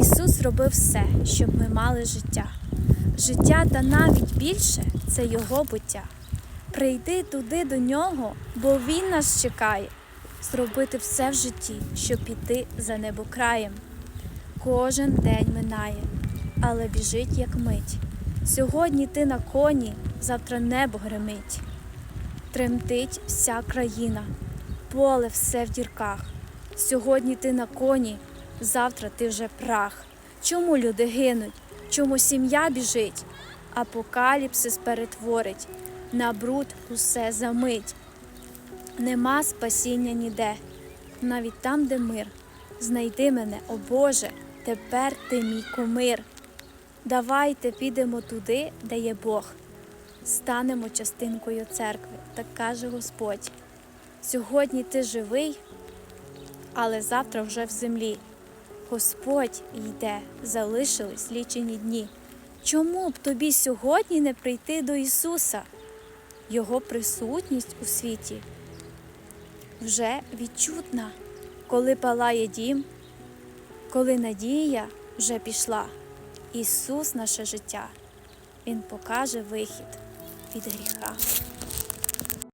Ісус зробив все, щоб ми мали життя. Життя та навіть більше це Його буття. Прийди туди до нього, бо Він нас чекає, зробити все в житті, щоб піти за небокраєм. Кожен день минає, але біжить як мить. Сьогодні ти на коні, завтра небо гримить. Тремтить вся країна, поле все в дірках. Сьогодні ти на коні, завтра ти вже прах. Чому люди гинуть? Чому сім'я біжить? Апокаліпсис перетворить, на бруд усе замить. Нема спасіння ніде, навіть там, де мир. Знайди мене, о Боже, тепер ти мій кумир. Давайте підемо туди, де є Бог. Станемо частинкою церкви, так каже Господь. Сьогодні ти живий, але завтра вже в землі. Господь йде, залишились лічені дні. Чому б тобі сьогодні не прийти до Ісуса? Його присутність у світі вже відчутна, коли палає дім, коли надія вже пішла. Ісус наше життя, Він покаже вихід від гріха.